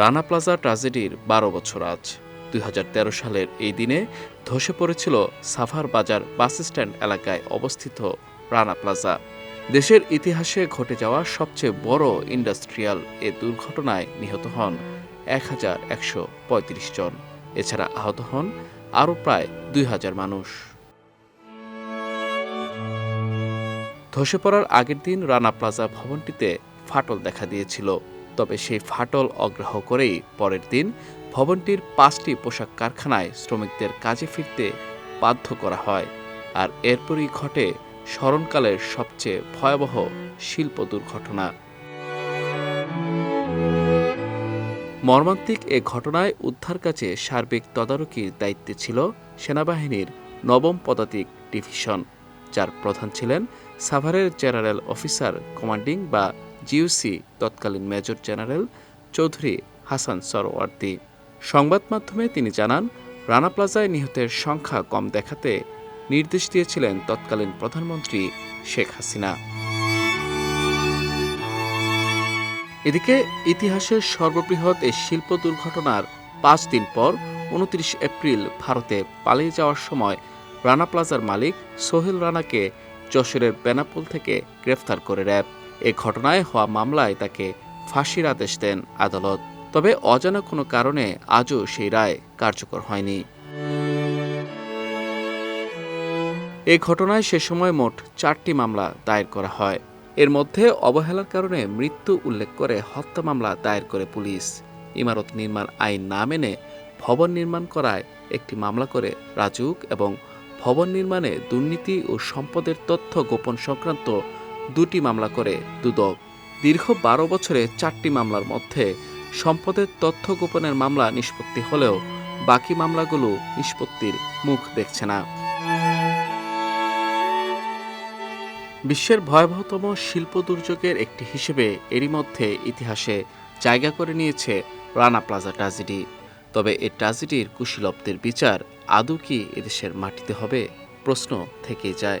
Rana plaza ট্র্যাজেডির বারো বছর আজ। দুই হাজার তেরো সালের এই দিনে ধসে পড়েছিল সাভার বাজার বাস স্ট্যান্ড এলাকায় অবস্থিত রানা প্লাজা। দেশের ইতিহাসে ঘটে যাওয়া সবচেয়ে বড় ইন্ডাস্ট্রিয়াল এ দুর্ঘটনায় নিহত হন এক হাজার একশো পঁয়ত্রিশ জন। এছাড়া আহত হন আরও প্রায় দুই হাজার মানুষ। ধসে পড়ার আগের দিন রানা প্লাজা ভবনটিতে ফাটল দেখা দিয়েছিল। তবে সেই ফাটল অগ্রাহ্য করেই পরের দিন ভবনটির পাঁচটি পোশাক কারখানায় শ্রমিকদের কাজে ফিরতে বাধ্য করা হয়। আর এরপরই ঘটে স্মরণকালের সবচেয়ে ভয়াবহ শিল্প দুর্ঘটনা। মর্মান্তিক এ ঘটনায় উদ্ধার কাজে সার্বিক তদারকির দায়িত্বে ছিল সেনাবাহিনীর নবম পদাতিক ডিভিশন, যার প্রধান ছিলেন সাভারের জেনারেল অফিসার কমান্ডিং বা জিউসি তৎকালীন মেজর জেনারেল চৌধুরী হাসান সরওয়ার্দী। সংবাদ মাধ্যমে তিনি জানান, রানা প্লাজায় নিহতের সংখ্যা কম দেখাতে নির্দেশ দিয়েছিলেন তৎকালীন প্রধানমন্ত্রী শেখ হাসিনা। এদিকে ইতিহাসের সর্ববৃহৎ এই শিল্প দুর্ঘটনার পাঁচ দিন পর উনত্রিশ এপ্রিল ভারতে পালিয়ে যাওয়ার সময় রানা প্লাজার মালিক সোহেল রানাকে যশোরের বেনাপোল থেকে গ্রেফতার করে র্যাব। এ ঘটনায় হওয়া মামলায় তাকে ফাঁসির আদেশ দেন আদালত। তবে অজানা কোনো কারণে আজও সেই রায় কার্যকর হয়নি। এ ঘটনায় সে সময় মোট চারটি মামলা দায়ের করা হয়। এর মধ্যে অবহেলার কারণে মৃত্যু উল্লেখ করে হত্যা মামলা দায়ের করে পুলিশ। ইমারত নির্মাণ আইন না মেনে ভবন নির্মাণ করায় একটি মামলা করে রাজুক এবং ভবন নির্মাণে দুর্নীতি ও সম্পদের তথ্য গোপন সংক্রান্ত দুটি মামলা করে দুদক। দীর্ঘ বারো বছরে চারটি মামলার মধ্যে সম্পদের তথ্য গোপনের মামলা নিষ্পত্তি হলেও বাকি মামলাগুলো নিষ্পত্তির মুখ দেখছে না। বিশ্বের ভয়াবহতম শিল্প দুর্যোগের একটি হিসেবে এরই মধ্যে ইতিহাসে জায়গা করে নিয়েছে রানা প্লাজা ট্র্যাজেডি তবে এ ট্র্যাজেডির কুশীলবদের বিচার আদৌ কি এদেশের মাটিতে হবে? প্রশ্ন থেকেই যায়।